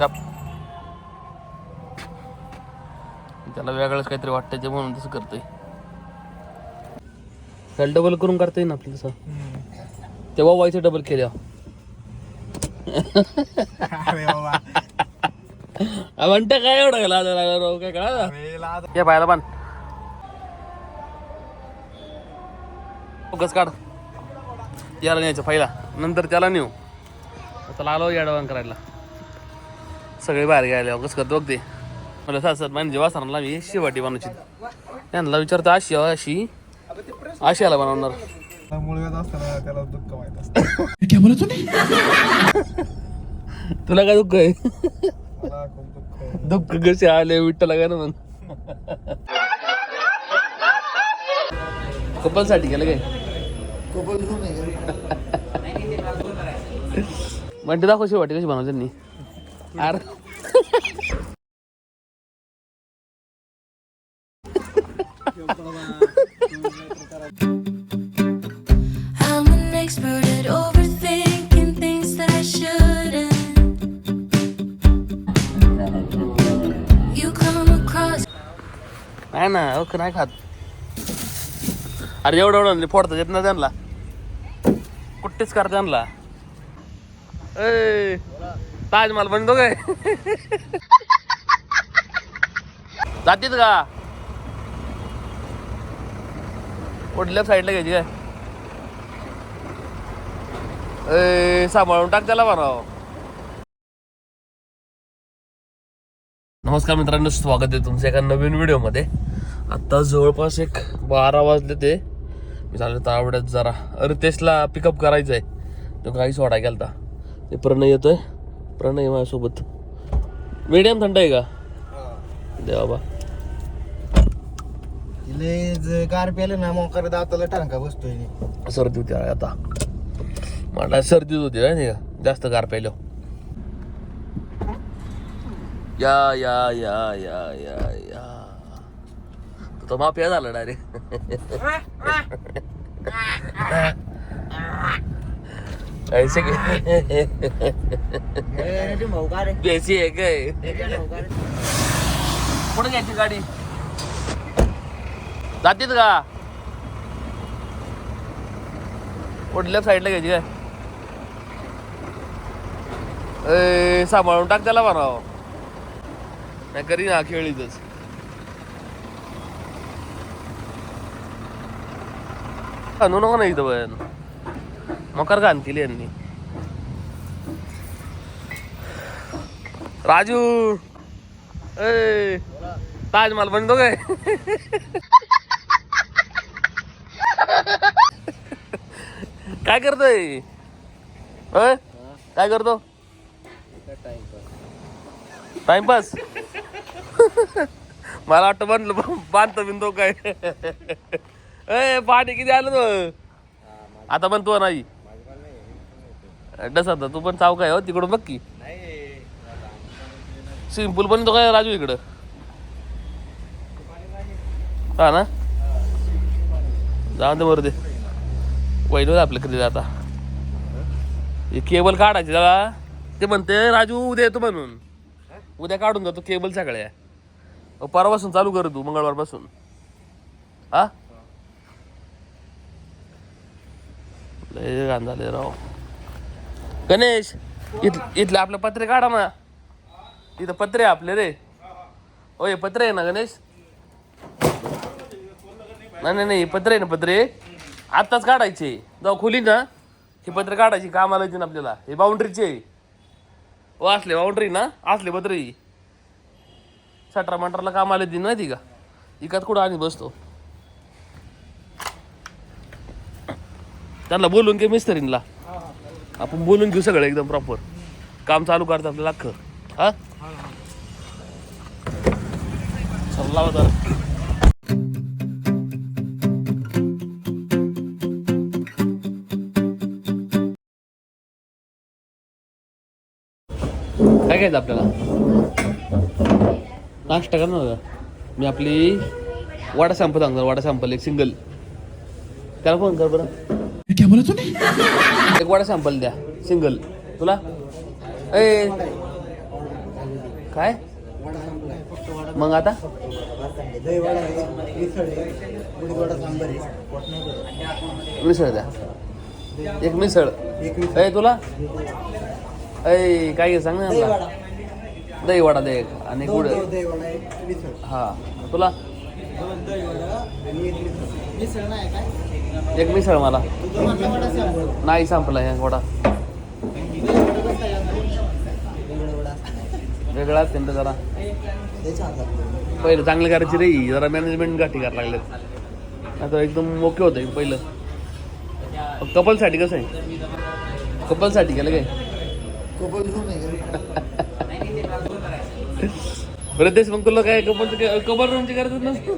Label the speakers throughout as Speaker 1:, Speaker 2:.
Speaker 1: गप त्याला वेगळंच काहीतरी वाटतं ते म्हणून तसं करतोय. त्याला डबल करून करता येईल ना आपलं तसं. तेव्हा व्हायचं डबल
Speaker 2: बाबा.
Speaker 1: म्हणतं काय एवढं लाज राव काय कळा या पायाला बांध. फोकस काढ. याला न्यायचं पहिला. नंतर त्याला नेऊ. चला आलो याडवान करायला. सगळे बाहेर गेले कसं करतो बघ ते मला सासर म्हणजे वासनाला मी शिवाटी बनवायची त्यांना विचारतो अशी अशी. अशी याला बनवणार.
Speaker 2: त्याला दुःख माहीत
Speaker 1: तुला काय दुःख आहे?
Speaker 2: दुःख
Speaker 1: कसे आले विठ्ठला काय ना मग कपलसाठी गेलं काय? म्हणते दाखव कशी वाटते कशी बनवते अर नाही ना ओके नाही खात. अरे एवढं एवढं फोडता येत ना त्यांना. कुठेच करता त्यांना. ए ताजमहाल बनतो हो काय जातीत का? कुठल्या साईडला घ्यायची काय? ए सांभाळून टाक त्याला म्हणाव. नमस्कार मित्रांनो स्वागत आहे तुमचं एका नवीन व्हिडिओमध्ये. आत्ता जवळपास एक बारा वाजले ते. मी चाललो तावड्यात जरा. अरे तेसला पिकअप करायचं आहे तो काही सोडा गेलता. ते प्रणय येतोय. प्रणय माझ्यासोबत. मीडियम थंड आहे का? दे बाबा
Speaker 2: तिले ज- गार प्यालं ना मग करत दाताला टांका बसतोय नी.
Speaker 1: सर्दी होती आता. मला सर्दीच होती नाही का? जास्त गार प्यायलो. या या या या या या. तू माफिया झाला डायरेक्ट. ऐसे बेसी आहे काय? कुठे घ्यायची गाडी। जातीत का कुठल्या साईडला घ्यायची काय सांभाळून टाक त्याला म्हणावं नाही करी ना खेळीतच आणू नको ना इथं पण. मकर घाण केली यांनी. राजू ए ताजमहाल बनतो हो काय काय करतोय? काय करतो? टाइमपास मला वाटतं बनलं बांधतो बिनतो काय. ए पाणी किती आलं तो? आता पण तो नाही. डसा तू पण चाव काय हो तिकडून बघ की. सिंपल पण तो काय राजू इकडं. हा ना? जाऊन दे बरं दे. वैन आपलं कधी आता. हे केबल काढायचे जरा. ते म्हणते राजू उद्या येतो म्हणून. उद्या काढून जातो केबल सगळ्या. परवापासून चालू कर तू मंगळवारपासून. हा? लय घाण झाले राव. गणेश इथ इथलं आपलं पत्रे काढा ना इथं पत्रे आहे आपले रे. ओ हे पत्रे आहे ना गणेश? नाही नाही नाही पत्रे आहे ना पत्रे. आत्ताच काढायचे. जाऊ खोली ना. हे पत्रे काढायची कामाला येते ना आपल्याला. हे बाउंड्रीचे. ओ असले बाउंड्री ना. असले पत्रे. सटरा मटराला कामाला येते माहिती का? इकात कुठं आणि बसतो? त्यांना बोलून के मिस्त्रींना. आपण बोलून घेऊ सगळं एकदम प्रॉपर काम चालू करतं आपल्याला लाख. हा? चल काय घ्यायचं आपल्याला? नाश्ता करणार ना मी आपली वाडा सॅम्पल सांगणार वाडा सॅम्पल एक सिंगल त्याला फोन कर बरं. एक वाडा सॅम्पल द्या. सिंगल तुला? ए. काय? मग आता?
Speaker 2: मिसळ
Speaker 1: द्या. एक मिसळ. ए तुला? ऐ काय घे सांग ना दही वडा दे एक आणि गुड हा. तुला?
Speaker 2: एक मिसळ मिसळ नाही काय?
Speaker 1: एक मिसळ मला. नाही संपला या वडा. वेगळा असते ना जरा. पहिलं चांगलं करायची रे जरा मॅनेजमेंट गाठी करायला लागलेत. आता एकदम ओके होतं पहिलं. कपलसाठी कसं आहे? कपलसाठी केलं काय
Speaker 2: कोकण घेऊन आहे का?
Speaker 1: बरं तेच मग तुला काय कपल कपल रूमची गरजच नसतो.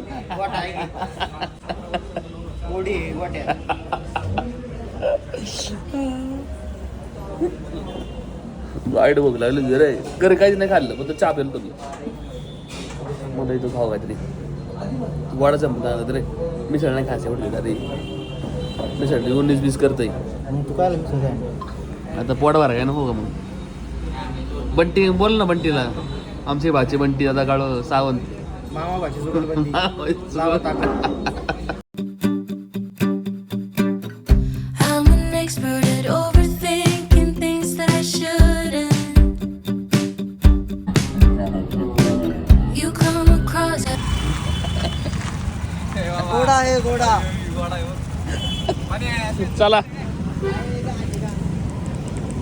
Speaker 1: वाईट बघ लागलं जरा घरी काहीच नाही खाल्लं फक्त चहा पेल तुम्ही मला इथं खाऊ काहीतरी. वडा संपला रे. मिसळ नाही खायचं एवढं अरे मिसळ उन्नीस बीस करतोय.
Speaker 2: मग तू काय
Speaker 1: आता पोट भरा काय नको का मग बंटी बोल ना बंटीला. आमचे भाचे बंटी आता काळ सावंत.
Speaker 2: मामा भाची
Speaker 1: चला.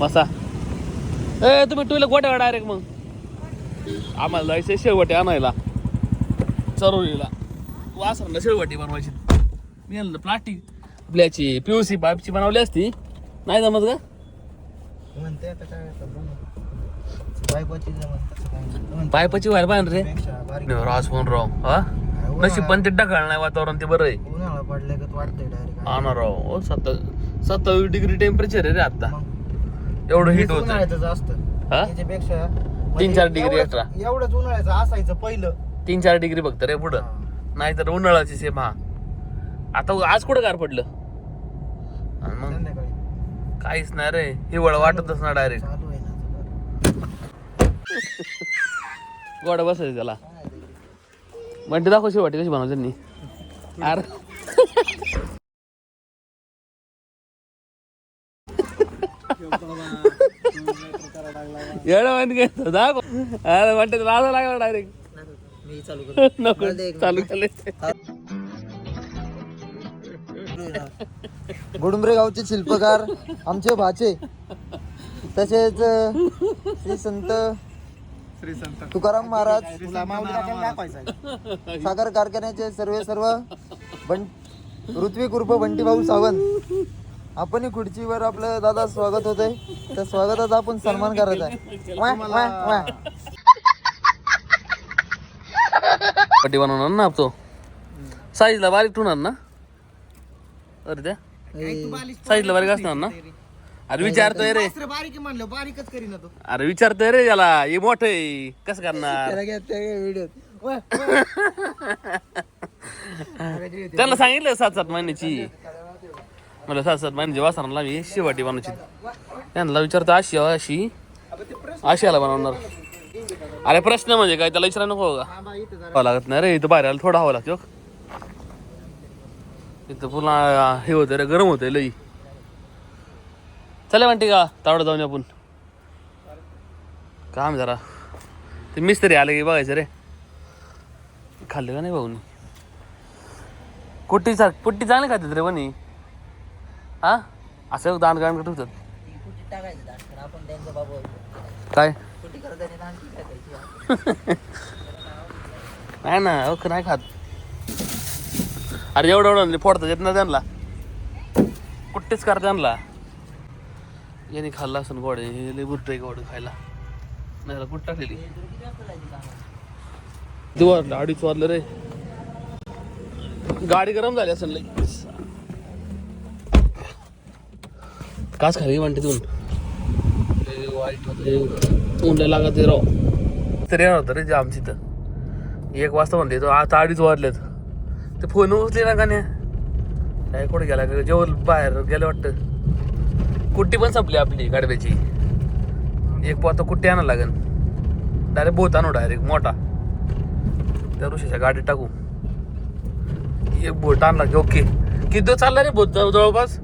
Speaker 1: मसा ए तुम्ही टूला गोट्या डायरेक्ट मग. आम्हाला जायचं शेवटे आणायला. चरोलीला वासरला शेवटी बनवायची. मी आणलं प्लास्टिक आपल्याची पीयूसी पाईपची बनवली असती. नाही जमत का?
Speaker 2: म्हणते आता काय
Speaker 1: पाईपाची व्हायला पाहिजे रे. राज फोन राव हा? नशीब पण ते ढगाळ नाही वातावरण ते बरं आहे.
Speaker 2: उन्हाळा का वाटतंय
Speaker 1: हा राव सत्ता सत्तावीस डिग्री टेम्परेचर आहे रे आता. एवढं हिट होत
Speaker 2: उन्हाळ्याचं असतं.
Speaker 1: हा?
Speaker 2: त्याच्यापेक्षा
Speaker 1: तीन चार degree
Speaker 2: एवढंच-
Speaker 1: extra.
Speaker 2: एवढंच उन्हाळ्याचं असायचं पहिलं.
Speaker 1: तीन चार डिग्री बघतं रे पुढं. नाहीतर उन्हाळ्याची सेम हा. आता आज कुठं गार पडलं? आणि मग?
Speaker 2: संध्याकाळी.
Speaker 1: काहीच नाही रे. हिवाळा वाटतच ना डायरेक्ट
Speaker 2: चालू आहे ना
Speaker 1: गोडा बसायचं त्याला. म्हणते दाखव शेवटी कशी बनवते त्यांनी. अरे. एवढं म्हणते काय दाखव. अरे म्हणते लाजा लागला डायरेक्ट
Speaker 2: मी चालू
Speaker 1: चालू
Speaker 2: गुडुंबरे गावचे शिल्पकार आमचे भाचे. तसेच अ, श्री संत तुकाराम महाराज. साखर कारखान्याचे सर्वे सर्व बं ऋत्विक उर्फ बंटी भाऊ सावंत. आपण खुर्चीवर आपलं दादा स्वागत होत आहे त्या स्वागताचा आपण सन्मान करत आहे. वाह, वाह, वाह.
Speaker 1: पट्टी बनवणार ना तो साईजला बारीक ठेवणार ना? अरे त्या साईजला बारीक असणार ना? अरे विचारतोय रे.
Speaker 2: बारीक म्हणलं बारीकच करीन तो
Speaker 1: अरे विचारतोय रे याला हे मोठ आहे. कसं करणार? त्याला सांगितलं सात सात महिन्याची. मला सात सात महिन्याची वासनाला मी शिवाटी बनवायची त्यांना विचारतो अशी अशी अशी याला बनवणार. अरे प्रश्न म्हणजे काय? त्याला विचारा नको का? हो, लागत नाही रे इथं बाहेर आला थोडा हवा लागतो हो. इथं पुन्हा हे होतं रे गरम होतंय लई. चला म्हणते का तावडं जाऊन आपण. काम जरा. ते मिस्त्री आले की बघायचं रे. खाल्लं का नाही भाऊनी? कुट्टी सार पुट्टी चांगली खातात रे बनी हा? असं दान गाण ठेवतात काय? नाही ना ओके नाही खात. अरे एवढं एवढं फोडतात येत ना त्यांना. कुट्टीच करतात त्यांना. याने खाल्ला असं गोड हे लय आहे गोड खायला. नाही कुठ टाकलेली? वाजलं अडीच वाजलं रे. गाडी गरम झाली असेल लई काच खाली म्हणते तू. ऊन लागत ते राव. तरी येणार होतं रे जे आमची इथं एक वाजता म्हणते तो आता अडीच वाजलेत. ते फोन उचले ना का नाही? काय कुठे गेला का? जेवण बाहेर गेलं वाटतं. कुट्टी पण संपली आपली गाडव्याची एक पोता कुट्टी आणा लागेल डायरेक्ट बोत आणू डायरेक्ट मोठा. त्या ऋषीच्या गाडीत टाकू. एक बोट आणला की ओके. किती चालला रे बोट जवळ- जवळपास?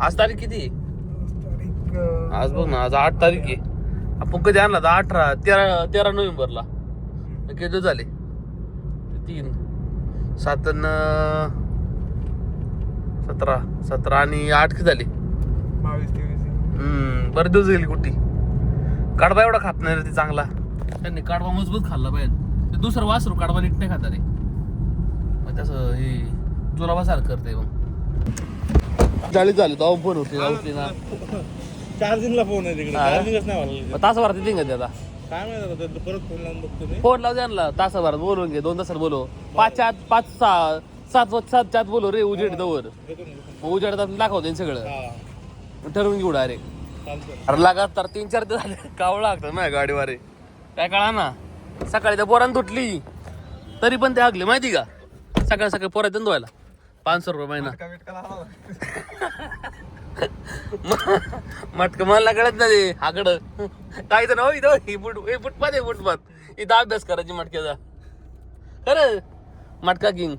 Speaker 1: आज तारीख किती? आहे?
Speaker 2: तारीख, अं,
Speaker 1: आज बघ ना आज आठ तारीख आहे. आपण कधी आणला तर अठरा तेरा तेरा नोव्हेंबरला. किती झाले? तीन. सात न सतरा. सतरा आणि आठ किती झाले?
Speaker 2: बावीस तेवीस.
Speaker 1: हम्म बरेच दिवस गेली कुठे? कडबा एवढा खात नाही रे ते चांगला. त्यांनी कडबा मजबूत खाल्ला पाहिजे ते दुसरं वासरू कडबा नीट नाही खाता रे. मग तसं हे जुलाबासारखं करते मग झाली झाली तो फोन होती ना
Speaker 3: चार्जिंगला फोन आहे तिकडे
Speaker 1: हा.
Speaker 3: चार्जिंगच नाही
Speaker 1: का
Speaker 3: काय माहिती आता परत फोन लावून बघतो मी.
Speaker 1: फोन लावू त्यांना तासाभरात बोलवून घे दोन तासात बोलव. पाच आत पाच सहा सात वाज- सात चात बोलव रे उजेड दवर
Speaker 3: ना.
Speaker 1: उजेडात आपण दाखवते सगळं.
Speaker 3: हा.
Speaker 1: ठरवून घेऊ डायरेक्ट
Speaker 3: चालतं
Speaker 1: अरे लागात तर तीन चार दिवस झाले कावळ लागतात माझ्या गाडीवारे. काय कळा ना? सकाळी त्या पोरान तुटली. तरी पण ते हागले माहिती का? सकाळ सकाळी पोरात धुवायला. पाचशे रुपये महिना. मटक मला कळत नाही आकड काय तर नाही इथं? ही फुट हे फुटपाथ आहे फुटपाथ. इथं अभ्यास करायची मटक्याचा. खरं? मटका किंग.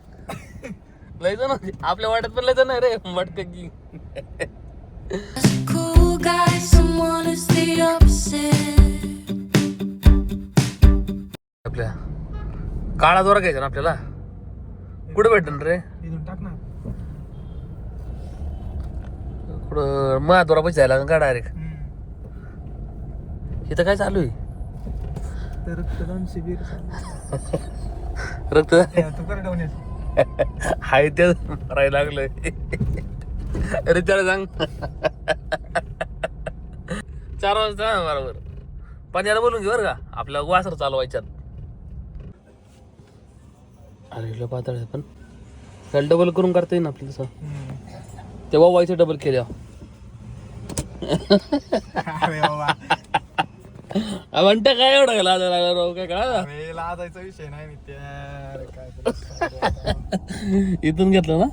Speaker 1: लय जण आपल्या वाट्यात पण लय जण आहे रे मटका king.
Speaker 4: As a cool guy, someone who's the opposite.
Speaker 1: आपल्या काळा दोरा घ्यायचा ना आपल्याला? कुठं भेटन रे?
Speaker 2: इथून टाक ना.
Speaker 1: कुठं मा दोरा पैसे जायला का डायरेक्ट इथं काय चालू आहे?
Speaker 2: तर रक्तदान शिबिर
Speaker 1: रक्त? हाय ते राहायला लागलंय. अरे त्याला सांग. चार वाजता ना बरोबर पण याला बोलून घे बरं का. आपल्या वासर चालवायच्यात अरे लय पातळ आहे पण. त्याला डबल करून करता येईल ना आपलं तसं तेव्हा व्हायचं डबल केल्या
Speaker 2: अरे बाबा.
Speaker 1: म्हणता काय एवढं लाज लागला राव? काय कळा
Speaker 2: अरे लाजायचा विषय नाही मी त्या.
Speaker 1: इथून घेतलं ना?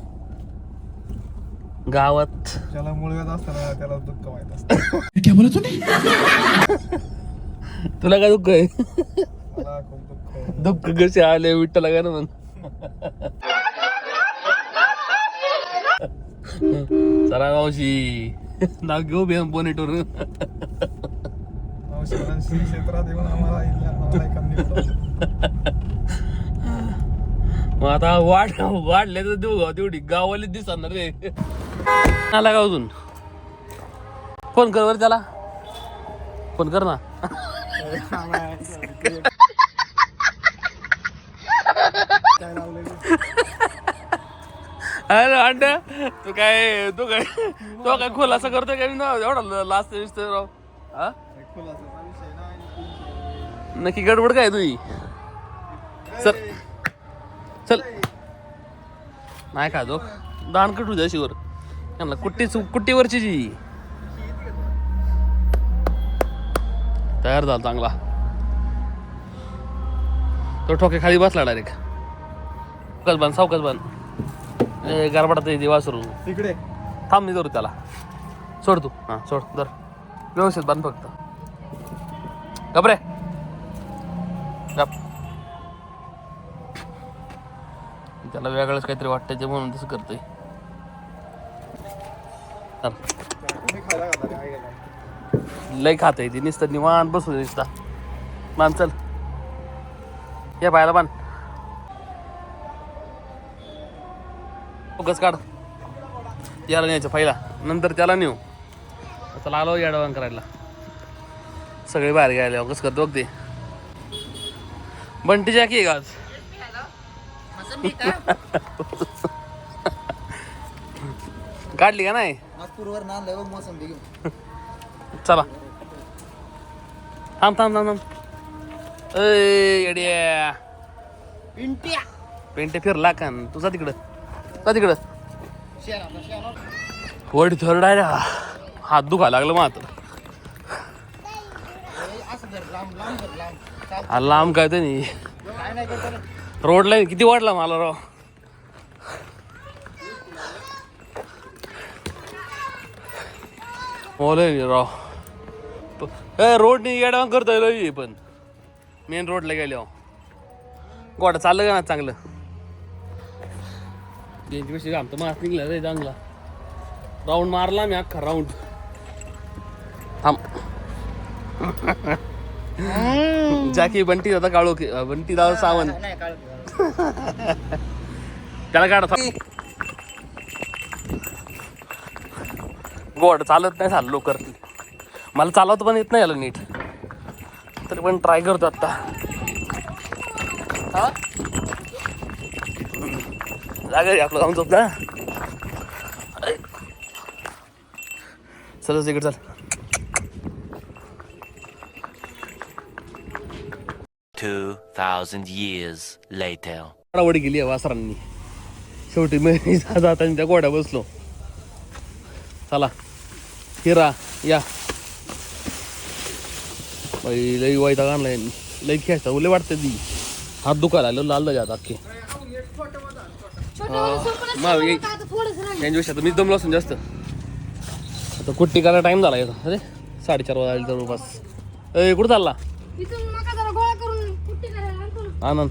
Speaker 1: गावात.
Speaker 2: ज्याला मुलगाच असताना त्याला दुःख माहीत असतं.
Speaker 1: तुला काय दुःख आहे?
Speaker 2: मला खूप दुःख आहे.
Speaker 1: दुःख कसे आले विठ्ठला काय ना मग चला मावशी. नाव घेऊ बेन बोनेटवर
Speaker 2: मावशी श्री क्षेत्रात येऊन आम्हाला इथल्या आम्हाला
Speaker 1: मग आता वाढ वाढले तर देऊ गाव तेवढी गावाली दिसणार रे. आला का अजून? फोन कर बरं त्याला. फोन कर ना. अरे अंड्या तू काय तू काय तो काय खुलासा करतोय काय ना एवढा लास्ट दिसतोय राव. हा? नक्की गडबड काय तुझी? चल. चल. नाही का तो? दान कटू द्या शिवर त्यांना कुट्टी कुट्टीवरची जी. तयार झाला चांगला. तो ठोके खाली बसला डायरेक्ट सावकाश बन सावकाश बन गारबडात येते वासरू
Speaker 2: तिकडे
Speaker 1: थांब मी धरू त्याला. सोड तू. हां. सोड धर. व्यवस्थित बांध फक्त. गपरे गप. त्याला वेगळंच काहीतरी वाटतं ते म्हणून तसं करतोय. लय खात आहे ती. नुसतं निवांत बसू नुसता. मान चल. या पायाला बांध. फोकस काढ. याला न्यायचं पहिला. नंतर त्याला नेऊ. आता लागलो याडवान करायला. सगळे बाहेर घ्यायला कसं करतो बघ ते. बंटी जॅकी आहे का आज? काढली का नाही?
Speaker 2: नागपूरवर नांद बघ मोसंबी घेऊन
Speaker 1: चला. थांब थांब थांब थांब. ए येड्या. पेंटे फिरला का? तुझा तिकडं. जा तिकडं. वडी थर्ड आहे हा. हात दुखा लागलं मग आता. हा, लांब काय ते नाही. रोडला किती वाढला मला राव. ओले राव. ए रोडनी येडवा करतोय पण. मेन रोडला गेल्यावर. गोडा चाललं का ना चांगलं? त्यांच्यापेक्षा आमचा मास निघला रे चांगला. राऊंड मारला मी अख्खा राऊंड थांब. जाकी बंटी दादा काळो बंटी दादा सावंत. त्याला काढा थांब. गोड चालत नाही झालं लवकर मला चालवत पण येत नाही आलं नीट. तरी पण ट्राय करतो आता. हा? जागा आपलं जाऊन झोप ना चल इकडे चल.
Speaker 5: 2,000 years later.
Speaker 1: वडी गेली आहे वासरांनी. शेवटी मी जाता त्या गोड्या बसलो. चला हिरा या. लई वाईटा आणलाय लई खेळता उले वाटते ती. हात दुखायला आलं लाल जात अख्खे. यांच्यापेक्षा तर मी दमलो असून जास्त. आता कुट्टी करायला टाइम झाला याचा. अरे साडेचार वाजले जवळपास. ए कुठं चालला?
Speaker 6: इथून नका जरा गोळा करून कुट्टी करायला आणतो ना.
Speaker 1: आनंद.